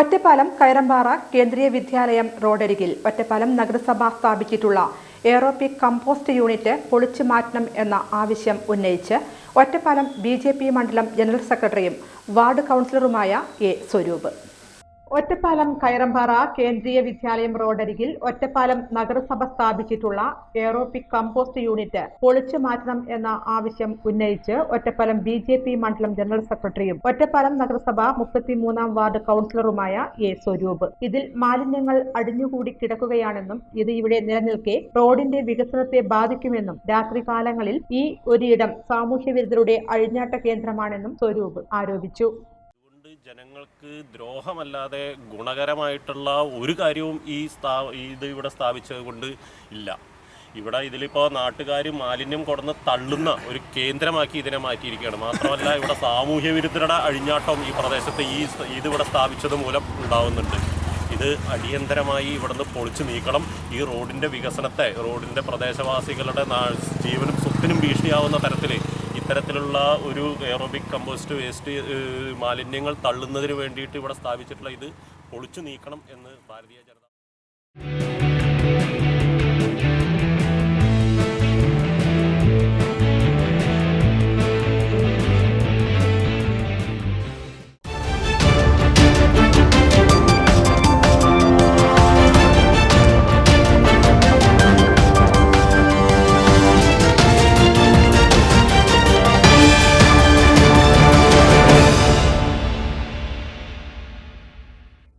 ഒറ്റപ്പാലം കയറമ്പാറ കേന്ദ്രീയ വിദ്യാലയം റോഡരികിൽ ഒറ്റപ്പാലം നഗരസഭ സ്ഥാപിച്ചിട്ടുള്ള എയറോപിക് കമ്പോസ്റ്റ് യൂണിറ്റ് പൊളിച്ചു മാറ്റണം എന്ന ആവശ്യം ഉന്നയിച്ച് ഒറ്റപ്പാലം ബി മണ്ഡലം ജനറൽ സെക്രട്ടറിയും വാർഡ് കൗൺസിലറുമായ എ സ്വരൂപ്. ഒറ്റപ്പാലം കയറമ്പാറ കേന്ദ്രീയ വിദ്യാലയം റോഡരികിൽ ഒറ്റപ്പാലം നഗരസഭ സ്ഥാപിച്ചിട്ടുള്ള എയറോപിക് കമ്പോസ്റ്റ് യൂണിറ്റ് പൊളിച്ചു മാറ്റണം എന്ന ആവശ്യം ഉന്നയിച്ച് ഒറ്റപ്പാലം ബി ജെ പി മണ്ഡലം ജനറൽ സെക്രട്ടറിയും ഒറ്റപ്പാലം നഗരസഭ മുപ്പത്തിമൂന്നാം വാർഡ് കൌൺസിലറുമായ എ സ്വരൂപ്. ഇതിൽ മാലിന്യങ്ങൾ അടിഞ്ഞുകൂടി കിടക്കുകയാണെന്നും ഇത് ഇവിടെ നിലനിൽക്കെ റോഡിന്റെ വികസനത്തെ ബാധിക്കുമെന്നും രാത്രികാലങ്ങളിൽ ഈ ഒരിടം സാമൂഹ്യവിരുദ്ധരുടെ അഴിഞ്ഞാട്ട കേന്ദ്രമാണെന്നും സ്വരൂപ് ആരോപിച്ചു. ജനങ്ങൾക്ക് ദ്രോഹമല്ലാതെ ഗുണകരമായിട്ടുള്ള ഒരു കാര്യവും ഈ സ്ഥാ ഇത് ഇവിടെ സ്ഥാപിച്ചത് കൊണ്ട് ഇല്ല. ഇവിടെ ഇതിലിപ്പോൾ നാട്ടുകാർ മാലിന്യം കൊടുന്ന് തള്ളുന്ന ഒരു കേന്ദ്രമാക്കി ഇതിനെ മാറ്റിയിരിക്കുകയാണ്. മാത്രമല്ല ഇവിടെ സാമൂഹ്യ വിരുദ്ധരുടെ അഴിഞ്ഞാട്ടം ഈ പ്രദേശത്ത് ഈ ഇതിവിടെ സ്ഥാപിച്ചത് മൂലം ഉണ്ടാവുന്നുണ്ട്. ഇത് അടിയന്തരമായി ഇവിടുന്ന് പൊളിച്ചു നീക്കണം. ഈ റോഡിന്റെ വികസനത്തെ റോഡിന്റെ പ്രദേശവാസികളുടെ ജീവനും സ്വത്തിനും ഭീഷണിയാവുന്ന തരത്തിൽ ഇത്തരത്തിലുള്ള ഒരു എയറോബിക് കമ്പോസ്റ്റ് വേസ്റ്റ് മാലിന്യങ്ങൾ തള്ളുന്നതിന് വേണ്ടിയിട്ട് ഇവിടെ സ്ഥാപിച്ചിട്ടുള്ള ഇത് പൊളിച്ചു നീക്കണം എന്ന് ഭാരതീയ ജനത